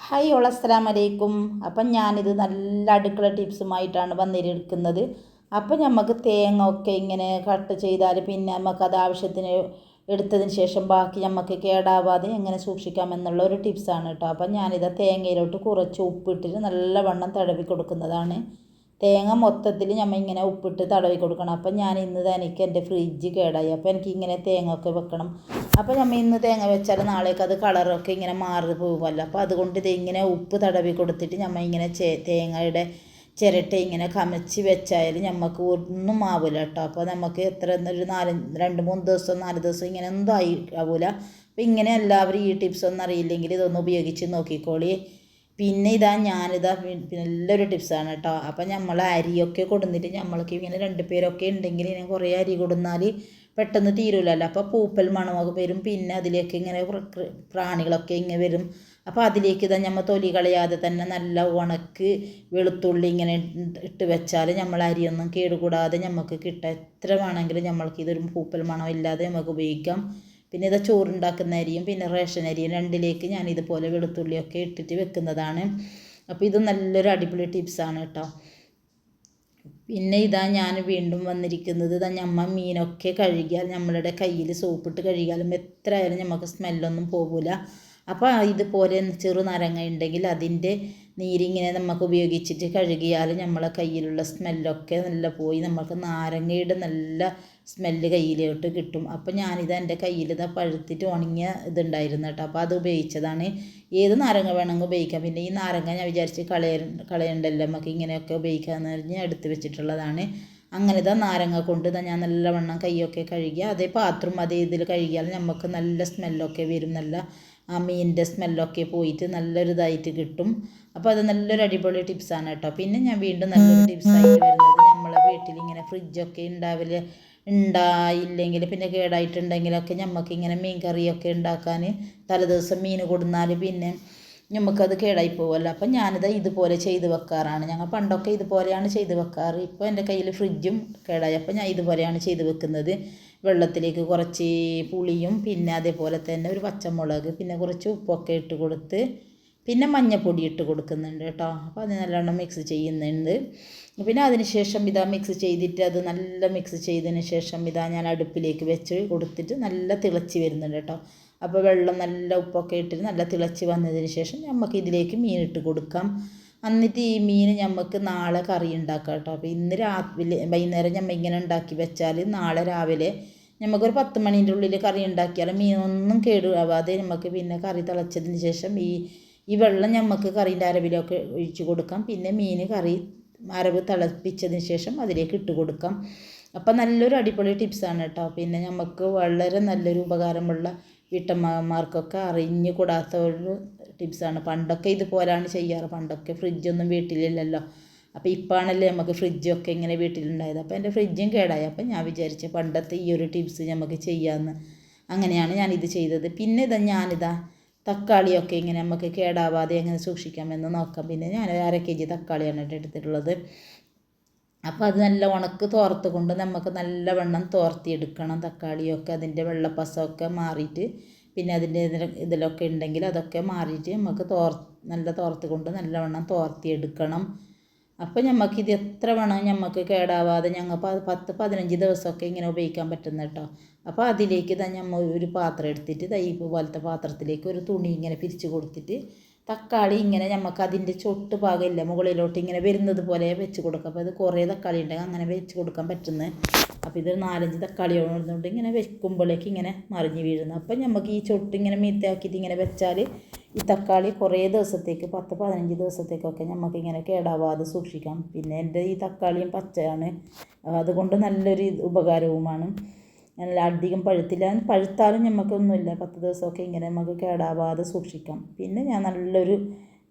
Hi all അസ്സാം വലൈക്കും അപ്പം ഞാനിത് നല്ല അടുക്കള ടിപ്സുമായിട്ടാണ് വന്നിരിക്കുന്നത്. അപ്പം നമുക്ക് തേങ്ങ ഒക്കെ ഇങ്ങനെ കട്ട് ചെയ്താൽ പിന്നെ നമുക്ക് അത് ആവശ്യത്തിന് എടുത്തതിന് ശേഷം ബാക്കി നമുക്ക് കേടാവാതെ എങ്ങനെ സൂക്ഷിക്കാമെന്നുള്ള ഒരു ടിപ്സാണ് കേട്ടോ അപ്പം ഞാനിത് തേങ്ങയിലോട്ട് കുറച്ച് ഉപ്പിട്ടിട്ട് നല്ലവണ്ണം തടവി കൊടുക്കുന്നതാണ്. തേങ്ങ മൊത്തത്തിൽ നമ്മൾ ഇങ്ങനെ ഉപ്പിട്ട് തടവി കൊടുക്കണം. അപ്പം ഞാൻ ഇന്ന് എനിക്ക് എന്റെ ഫ്രിഡ്ജ് കേടായി. അപ്പോൾ എനിക്ക് ഇങ്ങനെ തേങ്ങ ഒക്കെ വെക്കണം. അപ്പോൾ നമ്മൾ ഇന്ന് തേങ്ങ വെച്ചാൽ നാളേക്ക് അത് കളറൊക്കെ ഇങ്ങനെ മാറി പോകുമല്ലോ അപ്പോൾ അതുകൊണ്ട് ഇത് ഇങ്ങനെ ഉപ്പ് തടവി കൊടുത്തിട്ട് നമ്മൾ ഇങ്ങനെ തേങ്ങയുടെ ചിരട്ട ഇങ്ങനെ കമച്ച് വെച്ചാൽ നമുക്ക് ഒന്നും ആവില്ല കേട്ടോ അപ്പോൾ നമുക്ക് എത്ര ഒരു നാല് രണ്ട് മൂന്ന് ദിവസം നാല് ദിവസം ഇങ്ങനെ ഒന്നും ആയി ആവില്ല അപ്പോൾ ഇങ്ങനെ എല്ലാവരും ഈ ടിപ്സ് ഒന്നും അറിയില്ലെങ്കിൽ ഇതൊന്ന് ഉപയോഗിച്ച് നോക്കിക്കോളി. പിന്നെ ഇതാ ഞാനിതാ നല്ലൊരു ടിപ്സാണ് കേട്ടോ അപ്പം നമ്മൾ അരിയൊക്കെ കൊടുന്നിട്ട് നമ്മൾക്ക് ഇങ്ങനെ രണ്ട് പേരൊക്കെ ഉണ്ടെങ്കിൽ ഇങ്ങനെ കുറേ അരി കൊടുന്നാൽ പെട്ടെന്ന് തീരുമല്ലോ അപ്പോൾ പൂപ്പൽ മണമൊക്കെ വരും പിന്നെ അതിലേക്ക് ഇങ്ങനെ പ്ര- പ്രാണികളൊക്കെ ഇങ്ങനെ വരും. അപ്പോൾ അതിലേക്ക് ഇതാ നമ്മൾ തൊലി കളയാതെ തന്നെ നല്ല ഉണക്ക് വെളുത്തുള്ളി ഇങ്ങനെ ഇട്ട് വെച്ചാൽ നമ്മൾ അരിയൊന്നും കേടുകൂടാതെ നമുക്ക് കിട്ടുക എത്ര വേണമെങ്കിലും നമ്മൾക്ക് ഇതൊരു പൂപ്പൽ മണം ഇല്ലാതെ നമുക്ക് ഉപയോഗിക്കാം. പിന്നെ ഇതാ ചോറുണ്ടാക്കുന്ന അരിയും പിന്നെ റേഷൻ അരിയും രണ്ടിലേക്ക് ഞാൻ ഇതുപോലെ വെളുത്തുള്ളിയൊക്കെ ഇട്ടിട്ട് വെക്കുന്നതാണ്. അപ്പോൾ ഇത് നല്ലൊരു അടിപൊളി ടിപ്സാണ് കേട്ടോ. പിന്നെ ഇതാ ഞാൻ വീണ്ടും വന്നിരിക്കുന്നത് ഇതാ ഞമ്മ മീനൊക്കെ കഴുകിയാൽ നമ്മളുടെ കയ്യിൽ സോപ്പിട്ട് കഴുകിയാലും എത്ര ആയാലും നമുക്ക് സ്മെല്ലൊന്നും പോകില്ല അപ്പോൾ ഇതുപോലെ ചെറു നാരങ്ങ ഉണ്ടെങ്കിൽ അതിന്റെ നീരിങ്ങനെ നമുക്ക് ഉപയോഗിച്ചിട്ട് കഴുകിയാൽ നമ്മളെ കയ്യിലുള്ള സ്മെല്ലൊക്കെ നല്ല പോയി നമ്മൾക്ക് നാരങ്ങയുടെ നല്ല സ്മെല്ല് കയ്യിലോട്ട് കിട്ടും. അപ്പോൾ ഞാനിത് എന്റെ കയ്യിൽ ഇതാ പഴുത്തിട്ട് ഉണങ്ങിയ ഇതുണ്ടായിരുന്നു കേട്ടോ. അപ്പോൾ അത് ഉപയോഗിച്ചതാണ്. ഏത് നാരങ്ങ വേണമെങ്കിൽ ഉപയോഗിക്കാം. പിന്നെ ഈ നാരങ്ങ ഞാൻ വിചാരിച്ച് കളയ കളയണ്ടല്ലോ. നമുക്ക് ഇങ്ങനെയൊക്കെ ഉപയോഗിക്കാമെന്ന് പറഞ്ഞ് എടുത്ത് വെച്ചിട്ടുള്ളതാണ്. അങ്ങനെ ഇതാ നാരങ്ങ കൊണ്ട് ഇതാ ഞാൻ നല്ലവണ്ണം കൈയൊക്കെ കഴുകി അതേ പാത്രം അതേ ഇതിൽ കഴുകിയാൽ നമുക്ക് നല്ല സ്മെല്ലൊക്കെ വരും. നല്ല ആ മീനിന്റെ സ്മെല്ലൊക്കെ പോയിട്ട് നല്ലൊരു ഇതായിട്ട് കിട്ടും. അപ്പോൾ അത് നല്ലൊരു അടിപൊളി ടിപ്സാണ് കേട്ടോ. പിന്നെ ഞാൻ വീണ്ടും നല്ലൊരു ടിപ്സായിട്ട് വരുന്നത് നമ്മളെ വീട്ടിൽ ഇങ്ങനെ ഫ്രിഡ്ജൊക്കെ ഉണ്ടാവില്ല ഉണ്ടായില്ലെങ്കിൽ പിന്നെ കേടായിട്ടുണ്ടെങ്കിലൊക്കെ നമുക്ക് ഇങ്ങനെ മീൻ കറിയൊക്കെ ഉണ്ടാക്കാൻ തലേദിവസം മീൻ കൊടുന്നാൽ പിന്നെ നമുക്കത് കേടായി പോകുമല്ലോ അപ്പം ഞാനിത് ഇതുപോലെ ചെയ്ത് വെക്കാറാണ്. ഞങ്ങൾ പണ്ടൊക്കെ ഇതുപോലെയാണ് ചെയ്ത് വെക്കാറ്. ഇപ്പോൾ എന്റെ കയ്യിൽ ഫ്രിഡ്ജും കേടായി. അപ്പോൾ ഞാൻ ഇതുപോലെയാണ് ചെയ്ത് വെക്കുന്നത്. വെള്ളത്തിലേക്ക് കുറച്ച് പുളിയും പിന്നെ അതേപോലെ തന്നെ ഒരു പച്ചമുളക് പിന്നെ കുറച്ച് ഉപ്പൊക്കെ ഇട്ട് കൊടുത്ത് പിന്നെ മഞ്ഞൾപ്പൊടി ഇട്ട് കൊടുക്കുന്നുണ്ട് കേട്ടോ. അപ്പോൾ അത് നല്ലോണം മിക്സ് ചെയ്യുന്നുണ്ട്. പിന്നെ അതിന് ശേഷം ഇതാ മിക്സ് ചെയ്തിട്ട് അത് നല്ല മിക്സ് ചെയ്തതിന് ശേഷം ഇതാ ഞാൻ അടുപ്പിലേക്ക് വെച്ച് കൊടുത്തിട്ട് നല്ല തിളച്ച് വരുന്നുണ്ട് കേട്ടോ. അപ്പോൾ വെള്ളം നല്ല ഉപ്പൊക്കെ ഇട്ടിട്ട് നല്ല തിളച്ച് വന്നതിന് ശേഷം നമുക്ക് ഇതിലേക്ക് മീൻ ഇട്ട് കൊടുക്കാം. എന്നിട്ട് ഈ മീൻ നമുക്ക് നാളെ കറി ഉണ്ടാക്കാം കേട്ടോ. അപ്പോൾ ഇന്ന് രാവിലെ വൈകുന്നേരം നമ്മൾ ഇങ്ങനെ ഉണ്ടാക്കി വെച്ചാൽ നാളെ രാവിലെ നമുക്കൊരു പത്ത് മണീന്റെ ഉള്ളിൽ കറി ഉണ്ടാക്കിയാൽ മീനൊന്നും കേടുവാതെ നമുക്ക് പിന്നെ കറി തിളച്ചതിന് ശേഷം ഈ ഈ വെള്ളം നമുക്ക് കറീന്റെ അരവിലൊക്കെ ഒഴിച്ചു കൊടുക്കാം. പിന്നെ മീൻ കറി അരവ് തിളപ്പിച്ചതിന് ശേഷം അതിലേക്ക് ഇട്ട് കൊടുക്കാം. അപ്പം നല്ലൊരു അടിപൊളി ടിപ്സാണ് കേട്ടോ. പിന്നെ നമുക്ക് വളരെ നല്ലൊരു ഉപകാരമുള്ള വീട്ടമ്മമാർക്കൊക്കെ അറിഞ്ഞു കൂടാത്ത ഒരു ടിപ്സാണ് പണ്ടൊക്കെ ഇതുപോലെയാണ് ചെയ്യാറ്. പണ്ടൊക്കെ ഫ്രിഡ്ജൊന്നും വീട്ടിലില്ലല്ലോ. അപ്പോൾ ഇപ്പോഴാണല്ലേ നമുക്ക് ഫ്രിഡ്ജൊക്കെ ഇങ്ങനെ വീട്ടിലുണ്ടായത്. അപ്പോൾ എന്റെ ഫ്രിഡ്ജും കേടായി. അപ്പോൾ ഞാൻ വിചാരിച്ചു പണ്ടത്തെ ഈ ഒരു ടിപ്സ് നമുക്ക് ചെയ്യാമെന്ന് അങ്ങനെയാണ് ഞാനിത് ചെയ്തത്. പിന്നെ ഇതാ ഞാനിതാ തക്കാളിയൊക്കെ ഇങ്ങനെ നമുക്ക് കേടാവാതെ എങ്ങനെ സൂക്ഷിക്കാമെന്ന് നോക്കാം. പിന്നെ ഞാൻ അര കെ ജി തക്കാളിയാണ് എടുത്തിട്ടുള്ളത് അപ്പോൾ അത് നല്ല ഉണക്ക് തോർത്ത് കൊണ്ട് നമുക്ക് നല്ല നല്ലവണ്ണം തോർത്തിയെടുക്കണം. തക്കാളിയൊക്കെ അതിന്റെ വെള്ളപ്പസമൊക്കെ മാറിയിട്ട് പിന്നെ അതിന്റെ ഇതില- ഇതിലൊക്കെ ഉണ്ടെങ്കിൽ അതൊക്കെ മാറിയിട്ട് നമുക്ക് തോർ നല്ല തോർത്ത് കൊണ്ട് നല്ലവണ്ണം തോർത്തിയെടുക്കണം. അപ്പോൾ നമുക്ക് ഇത് എത്ര വേണം നമുക്ക് കേടാവാതെ ഞങ്ങൾ പത്ത് പതിനഞ്ച് ദിവസമൊക്കെ ഇങ്ങനെ ഉപയോഗിക്കാൻ പറ്റുന്ന കേട്ടോ. അപ്പോൾ അതിലേക്ക് തന്നെ ഒരു പാത്രം എടുത്തിട്ട് തൈ പോലത്തെ പാത്രത്തിലേക്ക് ഒരു തുണി ഇങ്ങനെ പിരിച്ച് കൊടുത്തിട്ട് തക്കാളി ഇങ്ങനെ നമുക്ക് അതിന്റെ ചൊട്ട് പാകമില്ല മുകളിലോട്ട് ഇങ്ങനെ വരുന്നത് പോലെ വെച്ച് കൊടുക്കുക അപ്പോൾ അത് കുറേ തക്കാളി ഉണ്ടെങ്കിൽ അങ്ങനെ വെച്ച് കൊടുക്കാൻ പറ്റുന്നത്. അപ്പോൾ ഇതൊരു നാലഞ്ച് തക്കാളി ഇങ്ങനെ വെക്കുമ്പോഴേക്ക് ഇങ്ങനെ മറിഞ്ഞ് വീഴുന്നു. അപ്പം നമുക്ക് ഈ ചൊട്ട് ഇങ്ങനെ മീത്തയാക്കിയിട്ട് ഇങ്ങനെ വെച്ചാൽ ഈ തക്കാളി കുറേ ദിവസത്തേക്ക് പത്ത് പതിനഞ്ച് ദിവസത്തേക്കൊക്കെ നമുക്ക് ഇങ്ങനെ കേടാവാതെ സൂക്ഷിക്കാം. പിന്നെ എന്റെ ഈ തക്കാളിയും പച്ചയാണ്. അതുകൊണ്ട് നല്ലൊരു ഉപകാരവുമാണ്. നല്ല അധികം പഴുത്തില്ല പഴുത്താലും നമുക്കൊന്നുമില്ല പത്ത് ദിവസമൊക്കെ ഇങ്ങനെ നമുക്ക് കേടാവാതെ സൂക്ഷിക്കാം. പിന്നെ ഞാൻ നല്ലൊരു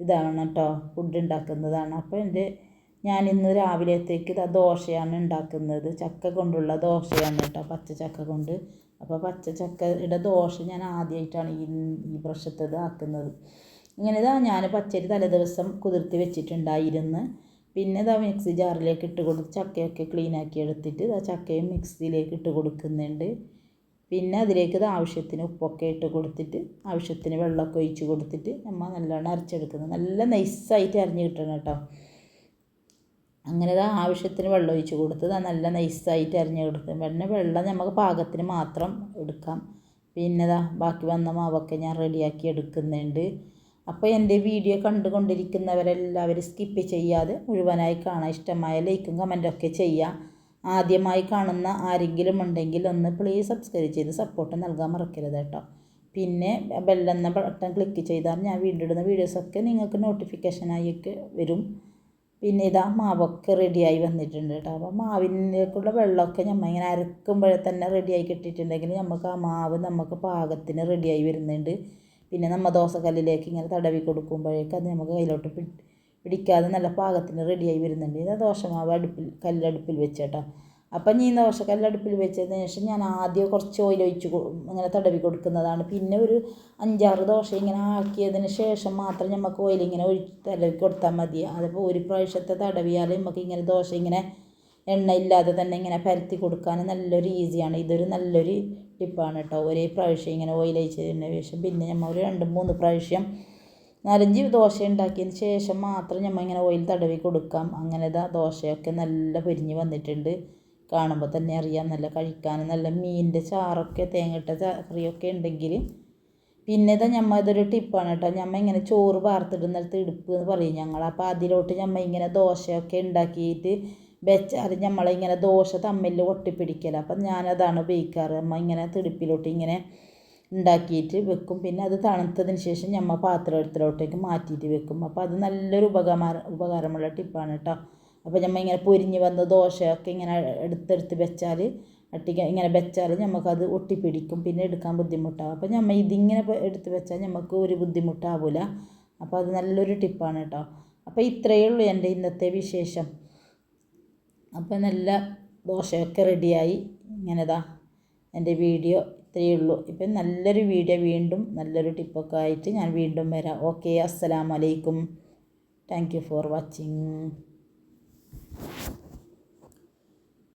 ഇതാണ് കേട്ടോ ഫുഡ് ഉണ്ടാക്കുന്നതാണ്. അപ്പോൾ എന്റെ ഞാൻ ഇന്ന് രാവിലത്തേക്ക് ഇതാ ദോശയാണ് ഉണ്ടാക്കുന്നത്. ചക്ക കൊണ്ടുള്ള ദോശയാണ് കേട്ടോ പച്ച ചക്ക കൊണ്ട്. അപ്പോൾ പച്ച ചക്കയുടെ ദോശ ഞാൻ ആദ്യമായിട്ടാണ് ഈ ഈ വർഷത്തത് ആക്കുന്നത്. ഇങ്ങനെ ഇതാ ഞാൻ പച്ചരി തലേദിവസം കുതിർത്തി വെച്ചിട്ടുണ്ടായിരുന്നു. പിന്നെ ഇതാ മിക്സി ജാറിലേക്ക് ഇട്ട് കൊടുത്ത് ചക്കയൊക്കെ ക്ലീനാക്കി എടുത്തിട്ട് ഇതാ ചക്കയും മിക്സിയിലേക്ക് ഇട്ട് കൊടുക്കുന്നുണ്ട്. പിന്നെ അതിലേക്ക് ഇത് ആവശ്യത്തിന് ഉപ്പൊക്കെ ഇട്ട് കൊടുത്തിട്ട് ആവശ്യത്തിന് വെള്ളമൊക്കെ ഒഴിച്ച് കൊടുത്തിട്ട് നമ്മൾ നല്ലോണം അരച്ചെടുക്കുന്നത്. നല്ല നൈസായിട്ട് അരിഞ്ഞ് കിട്ടണം കേട്ടോ. അങ്ങനെ ഇതാ ആവശ്യത്തിന് വെള്ളം ഒഴിച്ച് കൊടുത്ത് ഇതാ നല്ല നൈസായിട്ട് അരിഞ്ഞ് കൊടുക്കും. പിന്നെ വെള്ളം നമുക്ക് പാകത്തിന് മാത്രം എടുക്കാം. പിന്നെ ഇതാ ബാക്കി വന്ന മാവൊക്കെ ഞാൻ റെഡിയാക്കി എടുക്കുന്നുണ്ട്. അപ്പോൾ എന്റെ വീഡിയോ കണ്ടുകൊണ്ടിരിക്കുന്നവരെല്ലാവരും സ്കിപ്പ് ചെയ്യാതെ മുഴുവനായി കാണാൻ ഇഷ്ടമായ ലൈക്കും കമന്റൊക്കെ ചെയ്യുക ആദ്യമായി കാണുന്ന ആരെങ്കിലും ഉണ്ടെങ്കിൽ ഒന്ന് പ്ലീസ് സബ്സ്ക്രൈബ് ചെയ്ത് സപ്പോർട്ട് നൽകാൻ മറക്കരുത് കേട്ടോ. പിന്നെ ബെല്ലെന്ന ബട്ടൺ ക്ലിക്ക് ചെയ്താൽ ഞാൻ വീണ്ടും ഇടുന്ന വീഡിയോസൊക്കെ നിങ്ങൾക്ക് നോട്ടിഫിക്കേഷനായിട്ട് വരും. പിന്നെ ഇതാ മാവൊക്കെ റെഡിയായി വന്നിട്ടുണ്ട് കേട്ടോ. അപ്പോൾ മാവിനേക്കുള്ള വെള്ളമൊക്കെ നമ്മൾ ഇങ്ങനെ അരക്കുമ്പോഴേ തന്നെ റെഡിയായി കിട്ടിയിട്ടുണ്ടെങ്കിൽ നമുക്ക് ആ മാവ് നമുക്ക് പാകത്തിന് റെഡിയായി വരുന്നുണ്ട്. പിന്നെ നമ്മൾ ദോശക്കല്ലിലേക്ക് ഇങ്ങനെ തടവി കൊടുക്കുമ്പോഴേക്കും അത് നമുക്ക് കയ്യിലോട്ട് പിടിക്കാതെ നല്ല പാകത്തിന് റെഡിയായി വരുന്നുണ്ട്. ഇത് ദോശമാവ് അടുപ്പിൽ കല്ലടുപ്പിൽ വെച്ചേട്ടോ. അപ്പം ഈ ദോശ കല്ലടുപ്പിൽ വെച്ചതിന് ശേഷം ഞാൻ ആദ്യം കുറച്ച് ഓയിൽ ഒഴിച്ച് ഇങ്ങനെ തടവി കൊടുക്കുന്നതാണ്. പിന്നെ ഒരു അഞ്ചാറ് ദോശ ഇങ്ങനെ ആക്കിയതിന് ശേഷം മാത്രം നമുക്ക് ഓയിൽ ഇങ്ങനെ ഒഴിച്ച് തടവി കൊടുത്താൽ മതി. അതിപ്പോൾ ഒരു പ്രാവശ്യത്തെ തടവിയാൽ നമുക്ക് ഇങ്ങനെ ദോശ ഇങ്ങനെ എണ്ണ ഇല്ലാതെ തന്നെ ഇങ്ങനെ പരത്തി കൊടുക്കാൻ നല്ലൊരു ഈസിയാണ് ഇതൊരു നല്ലൊരു ടിപ്പാണ് കേട്ടോ ഒരേ പ്രാവശ്യം ഇങ്ങനെ ഓയിൽ ശേഷം പിന്നെ നമ്മൾ ഒരു രണ്ട് മൂന്ന് പ്രാവശ്യം നാലഞ്ച് ദോശ ഉണ്ടാക്കിയതിന് ശേഷം മാത്രം നമ്മൾ ഇങ്ങനെ ഓയിൽ തടവി കൊടുക്കാം. അങ്ങനെ ഇതാ ദോശയൊക്കെ നല്ല പൊരിഞ്ഞ് വന്നിട്ടുണ്ട്. കാണുമ്പോൾ തന്നെ അറിയാം. നല്ല കഴിക്കാൻ നല്ല മീനിന്റെ ചാറൊക്കെ തേങ്ങയിട്ട കറിയൊക്കെ ഉണ്ടെങ്കിൽ പിന്നെ ഇതാ ഞമ്മ ഇതൊരു ടിപ്പാണ് കേട്ടോ ഞമ്മ ഇങ്ങനെ ചോറ് വാർത്തിടുന്നിടത്ത് ഇടുപ്പ് എന്ന് പറയും ഞങ്ങൾ അപ്പോൾ അതിലോട്ട് ഞമ്മ ഇങ്ങനെ ദോശയൊക്കെ ഉണ്ടാക്കിയിട്ട് വെച്ചാൽ നമ്മളിങ്ങനെ ദോശ തമ്മിൽ ഒട്ടിപ്പിടിക്കല. അപ്പം ഞാനതാണ് ഉപയോഗിക്കാറ്. അമ്മ ഇങ്ങനെ തിടുപ്പിലോട്ട് ഇങ്ങനെ ഉണ്ടാക്കിയിട്ട് വെക്കും. പിന്നെ അത് തണുത്തതിന് ശേഷം ഞമ്മ പാത്രം എടുത്തിലോട്ടേക്ക് മാറ്റിയിട്ട് വെക്കും. അപ്പോൾ അത് നല്ലൊരു ഉപകാര ഉപകാരമുള്ള ടിപ്പാണ് കേട്ടോ. അപ്പോൾ ഞമ്മ ഇങ്ങനെ പൊരിഞ്ഞ് വന്ന ദോശയൊക്കെ ഇങ്ങനെ എടുത്തെടുത്ത് വെച്ചാൽ അട്ടിക്ക ഇങ്ങനെ വെച്ചാൽ നമുക്കത് ഒട്ടിപ്പിടിക്കും. പിന്നെ എടുക്കാൻ ബുദ്ധിമുട്ടാവും. അപ്പോൾ ഞമ്മ ഇതിങ്ങനെ എടുത്ത് വെച്ചാൽ നമുക്ക് ഒരു ബുദ്ധിമുട്ടാവില്ല അപ്പോൾ അത് നല്ലൊരു ടിപ്പാണ് കേട്ടോ. അപ്പോൾ ഇത്രയേ ഉള്ളൂ എന്റെ ഇന്നത്തെ വിശേഷം. അപ്പോൾ നല്ല ദോശയൊക്കെ റെഡിയായി. ഇങ്ങനെതാ എന്റെ വീഡിയോ ഇത്രയേ ഉള്ളൂ. ഇപ്പം നല്ലൊരു വീഡിയോ വീണ്ടും നല്ലൊരു ടിപ്പൊക്കെ ആയിട്ട് ഞാൻ വീണ്ടും വരാം. ഓക്കെ അസ്സലാമലൈക്കും. Thank you for watching.